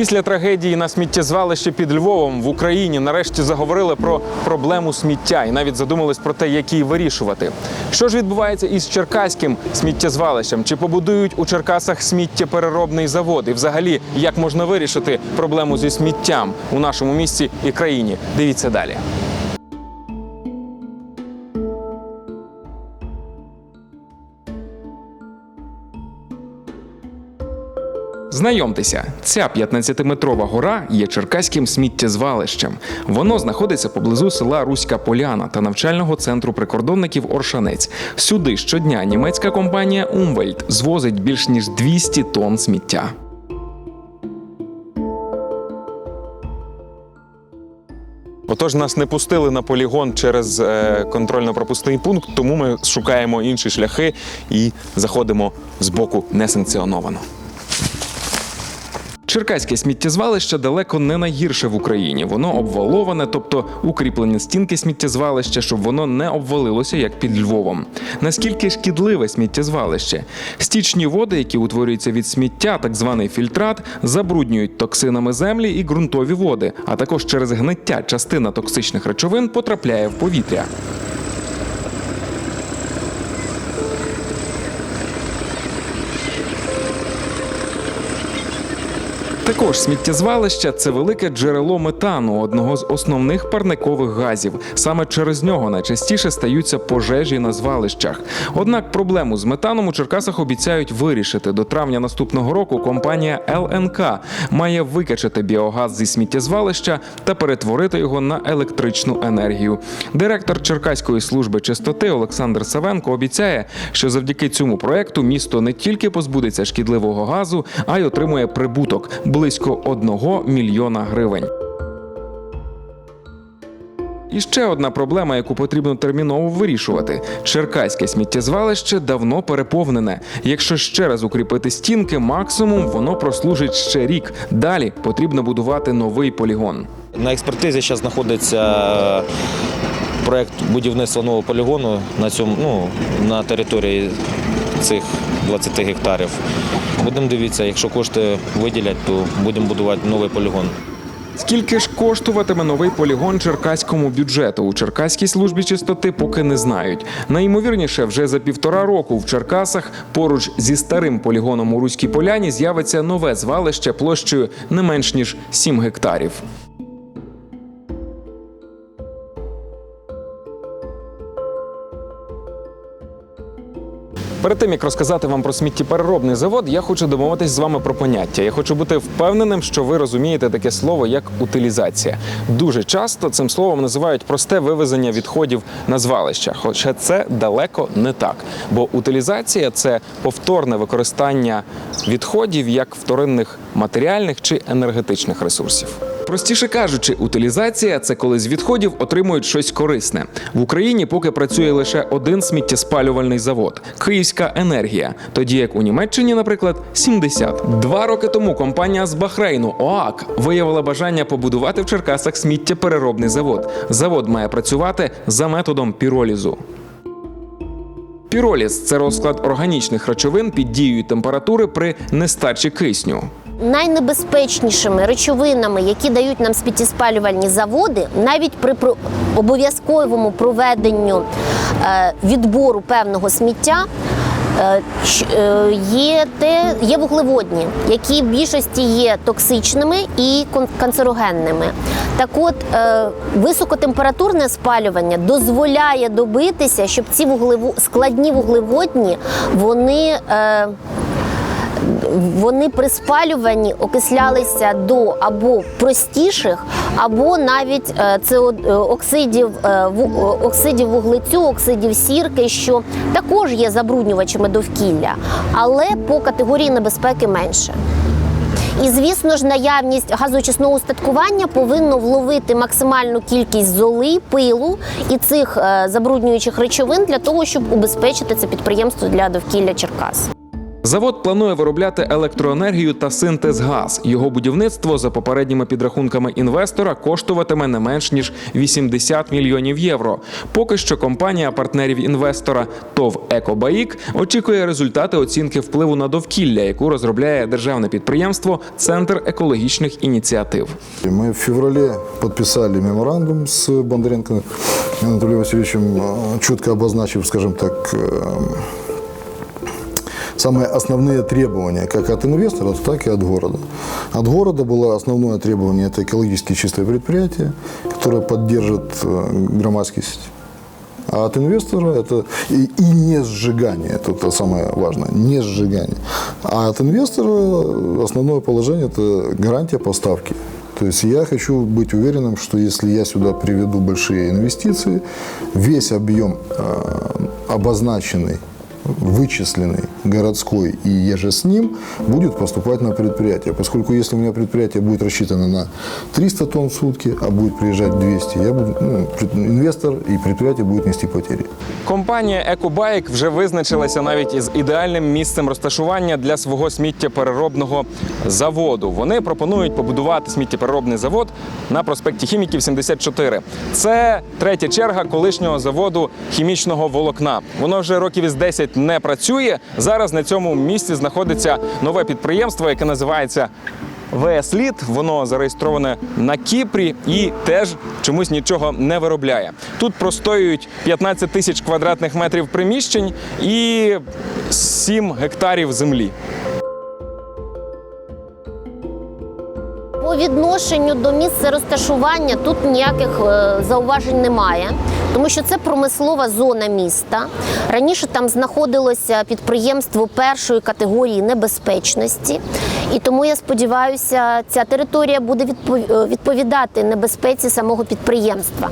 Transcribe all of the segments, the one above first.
Після трагедії на сміттєзвалищі під Львовом в Україні нарешті заговорили про проблему сміття і навіть задумались про те, як її вирішувати. Що ж відбувається із черкаським сміттєзвалищем? Чи побудують у Черкасах сміттєпереробний завод? І взагалі, як можна вирішити проблему зі сміттям у нашому місті і країні? Дивіться далі. Знайомтеся, ця 15-метрова гора є черкаським сміттєзвалищем. Воно знаходиться поблизу села Руська Поляна та навчального центру прикордонників Оршанець. Сюди щодня німецька компанія Умвельт звозить більш ніж 200 тонн сміття. Отож, нас не пустили на полігон через е, контрольно-пропускний пункт, тому ми шукаємо інші шляхи і заходимо з боку несанкціоновано. Черкаське сміттєзвалище далеко не найгірше в Україні. Воно обваловане, тобто укріплені стінки сміттєзвалища, щоб воно не обвалилося як під Львовом. Наскільки шкідливе сміттєзвалище? Стічні води, які утворюються від сміття, так званий фільтрат, забруднюють токсинами землі і ґрунтові води, а також через гниття частина токсичних речовин потрапляє в повітря. Також сміттєзвалище це велике джерело метану, одного з основних парникових газів. Саме через нього найчастіше стаються пожежі на звалищах. Однак проблему з метаном у Черкасах обіцяють вирішити. До травня наступного року компанія ЛНК має викачати біогаз зі сміттєзвалища та перетворити його на електричну енергію. Директор Черкаської служби чистоти Олександр Савенко обіцяє, що завдяки цьому проекту місто не тільки позбудеться шкідливого газу, а й отримує прибуток близько 1 мільйона гривень. І ще одна проблема, яку потрібно терміново вирішувати: черкаське сміттєзвалище давно переповнене. Якщо ще раз укріпити стінки, максимум воно прослужить ще рік. Далі потрібно будувати новий полігон. На експертизі зараз знаходиться проект будівництва нового полігону на цьому ну, на території цих 20 гектарів. Будемо дивитися, якщо кошти виділять, то будемо будувати новий полігон. Скільки ж коштуватиме новий полігон черкаському бюджету? У Черкаській службі чистоти поки не знають. Найімовірніше, вже за півтора року в Черкасах поруч зі старим полігоном у Руській Поляні з'явиться нове звалище площею не менш ніж 7 гектарів. Перед тим як розказати вам про сміттєпереробний завод, я хочу домовитись з вами про поняття. Я хочу бути впевненим, що ви розумієте таке слово як утилізація. Дуже часто цим словом називають просте вивезення відходів на звалища. Хоча це далеко не так. Бо утилізація це повторне використання відходів як вторинних матеріальних чи енергетичних ресурсів. Простіше кажучи, утилізація це коли з відходів отримують щось корисне. В Україні поки працює лише один сміттєспалювальний завод Київська енергія. Тоді як у Німеччині, наприклад, 70. Два роки тому компанія з Бахрейну ОАК виявила бажання побудувати в Черкасах сміттєпереробний завод. Завод має працювати за методом піролізу. Піроліз це розклад органічних речовин під дією температури при нестачі кисню. Найнебезпечнішими речовинами, які дають нам сміттєспалювальні заводи, навіть при обов'язковому проведенню е, відбору певного сміття. Е, е, Є те, є вуглеводні, які в більшості є токсичними і канцерогенними. Так от, е, високотемпературне спалювання дозволяє добитися, щоб ці вуглево- складні вуглеводні вони вони при спалюванні окислялися до або простіших, або навіть е, це оксидів, е, е, оксидів вуглецю, оксидів сірки, що також є забруднювачами довкілля, але по категорії небезпеки менше. І звісно ж, наявність газоочисного устаткування повинно вловити максимальну кількість золи, пилу і цих е, забруднюючих речовин для того, щоб убезпечити це підприємство для довкілля Черкас. Завод планує виробляти електроенергію та синтез газ. Його будівництво, за попередніми підрахунками інвестора, коштуватиме не менш ніж 80 мільйонів євро. Поки що компанія партнерів інвестора ТОВ Екобаїк очікує результати оцінки впливу на довкілля, яку розробляє державне підприємство Центр екологічних ініціатив. Мы в феврале подписали меморандум с Бондаренко Анатолием Васильевичем, э, четко обозначив, скажем так, э, самые основные требования как от инвесторов, так и от города. От города было основное требование – это экологически чистое предприятие, которое поддержит э, громадскость. А от инвестора это и, и не сжигание, это, это самое важное, не сжигание. А от инвестора основное положение – это гарантия поставки. То есть я хочу быть уверенным, что если я сюда приведу большие инвестиции, весь объем э, обозначенный, вычисленный городской и еже с ним будет поступать на предприятие. Поскольку если у меня предприятие будет рассчитано на 300 тонн в сутки, а будет приезжать 200, я буду, ну, инвестор и предприятие будет нести потери. Компанія Екобайк вже визначилася навіть із ідеальним місцем розташування для свого сміттєпереробного заводу. Вони пропонують побудувати сміттєпереробний завод на проспекті Хіміків 74. Це третя черга колишнього заводу хімічного волокна. Воно вже років із 10 не працює. Зараз на цьому місці знаходиться нове підприємство, яке називається ВС Літ, воно зареєстроване на Кіпрі і теж чомусь нічого не виробляє. Тут простоюють 15 тисяч квадратних метрів приміщень і 7 гектарів землі. По відношенню до місця розташування тут ніяких е, зауважень немає, тому що це промислова зона міста. Раніше там знаходилося підприємство першої категорії небезпечності, і тому я сподіваюся, ця територія буде відпов- відповідати небезпеці самого підприємства.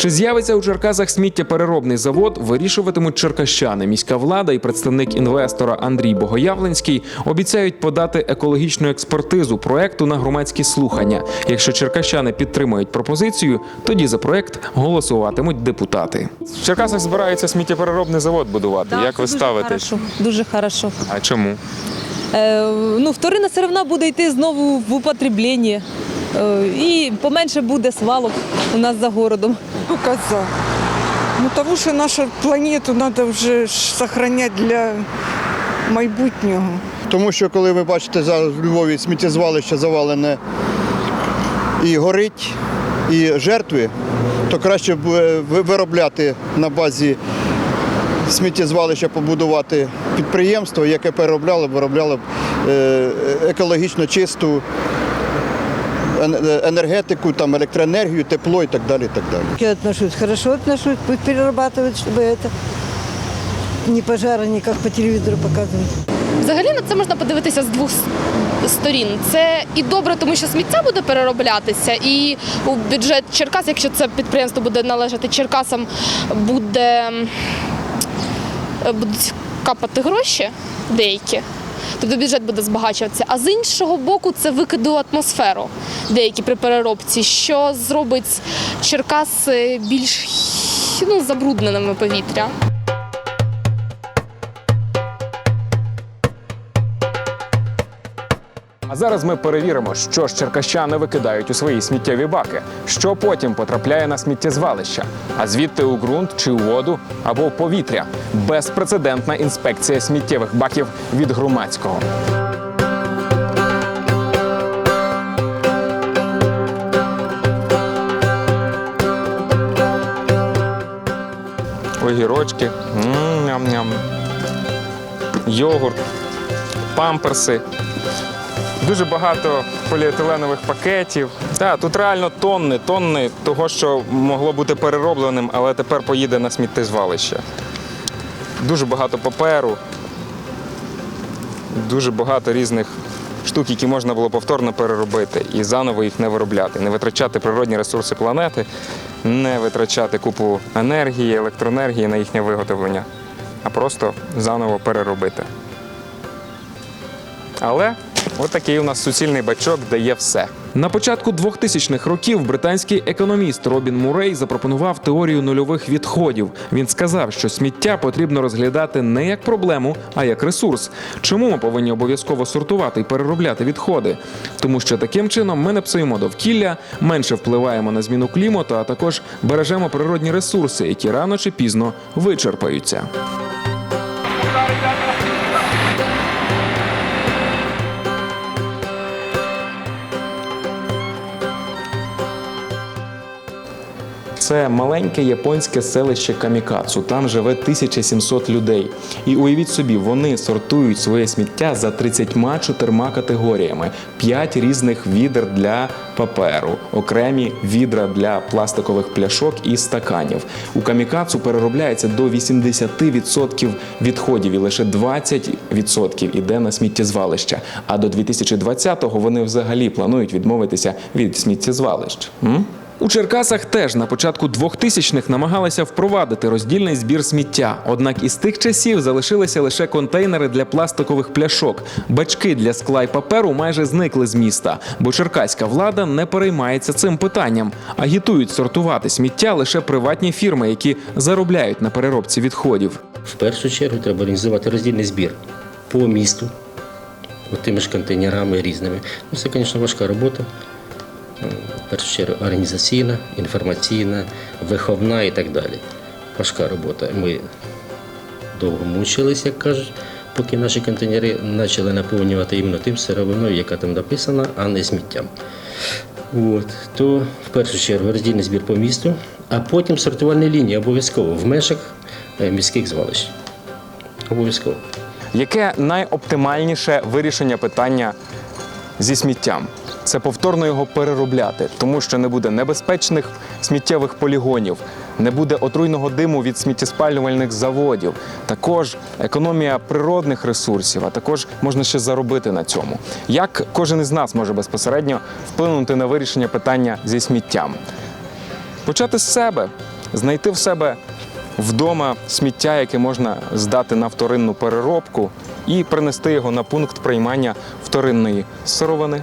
Чи з'явиться у Черкасах сміттєпереробний завод, вирішуватимуть черкащани. Міська влада і представник інвестора Андрій Богоявленський обіцяють подати екологічну експертизу проекту на громадські слухання. Якщо черкащани підтримують пропозицію, тоді за проект голосуватимуть депутати. В Черкасах збираються сміттєпереробний завод будувати. Так, це дуже Хорошо, дуже хорошо. А чому? Е, ну, вторинна сировина буде йти знову в употреблення. Е, і поменше буде свалок у нас за городом. Ну, коза. Ну, тому що нашу планету треба вже сохраняти для майбутнього. Тому що коли ви бачите зараз в Львові сміттєзвалище завалене і горить, і жертви, то краще б е, виробляти на базі сміттєзвалища, побудувати підприємство, яке переробляло виробляло б е, екологічно чисту ен- е, енергетику, там, електроенергію, тепло і так далі. І так далі. Я отношусь, хорошо отношусь, пусть перерабатывают, чтобы это ни пожара, ни как по телевизору показывают. Взагалі на це можна подивитися з двох с- сторін. Це і добре, тому що сміття буде перероблятися, і у бюджет Черкас, якщо це підприємство буде належати Черкасам, буде м, е, будуть капати гроші деякі. Тобто бюджет буде збагачуватися. А з іншого боку, це викиди атмосферу деякі при переробці, що зробить Черкаси більш ну, забрудненими повітря. А зараз ми перевіримо, що ж черкащани викидають у свої сміттєві баки, що потім потрапляє на сміттєзвалища, а звідти у ґрунт чи у воду або в повітря. Безпрецедентна інспекція сміттєвих баків від громадського. Огірочки, ням-ням. йогурт, памперси. Дуже багато поліетиленових пакетів. Та, тут реально тонни, тонни того, що могло бути переробленим, але тепер поїде на сміттєзвалище. Дуже багато паперу, дуже багато різних штук, які можна було повторно переробити і заново їх не виробляти, не витрачати природні ресурси планети, не витрачати купу енергії, електроенергії на їхнє виготовлення, а просто заново переробити. Але от такий у нас суцільний бачок, де є все. На початку 2000-х років британський економіст Робін Мурей запропонував теорію нульових відходів. Він сказав, що сміття потрібно розглядати не як проблему, а як ресурс. Чому ми повинні обов'язково сортувати і переробляти відходи? Тому що таким чином ми не псуємо довкілля, менше впливаємо на зміну клімату, а також бережемо природні ресурси, які рано чи пізно вичерпаються. Це маленьке японське селище Камікацу. Там живе 1700 людей. І уявіть собі, вони сортують своє сміття за 34 категоріями: 5 різних відер для паперу, окремі відра для пластикових пляшок і стаканів. У камікацу переробляється до 80% відходів, і лише 20% іде на сміттєзвалища. А до 2020-го вони взагалі планують відмовитися від сміттєзвалищ. М? У Черкасах теж на початку 2000-х намагалися впровадити роздільний збір сміття. Однак із тих часів залишилися лише контейнери для пластикових пляшок. Бачки для скла й паперу майже зникли з міста, бо черкаська влада не переймається цим питанням. Агітують сортувати сміття лише приватні фірми, які заробляють на переробці відходів. В першу чергу треба організувати роздільний збір по місту, тими ж контейнерами різними. Ну, це, звісно, важка робота. Е, В першу чергу організаційна, інформаційна, виховна і так далі. Важка робота. Ми довго мучились, як кажуть, поки наші контейнери почали наповнювати іменно тим сировиною, яка там написана, а не сміттям. От, то в першу чергу роздільний збір по місту, а потім сортувальні лінії обов'язково в межах е, міських звалищ. Обов'язково. Яке найоптимальніше вирішення питання зі сміттям? Це повторно його переробляти, тому що не буде небезпечних сміттєвих полігонів, не буде отруйного диму від сміттєспалювальних заводів, також економія природних ресурсів, а також можна ще заробити на цьому. Як кожен із нас може безпосередньо вплинути на вирішення питання зі сміттям? Почати з себе, знайти в себе вдома сміття, яке можна здати на вторинну переробку, і принести його на пункт приймання вторинної сировини.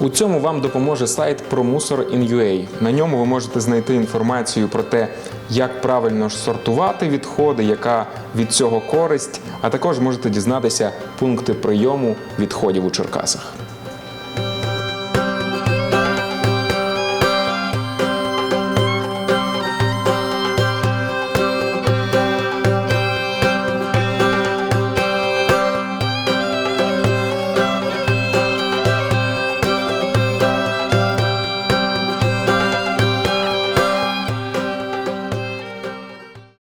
У цьому вам допоможе сайт ProMusor.in.ua. На ньому ви можете знайти інформацію про те, як правильно сортувати відходи, яка від цього користь, а також можете дізнатися пункти прийому відходів у Черкасах.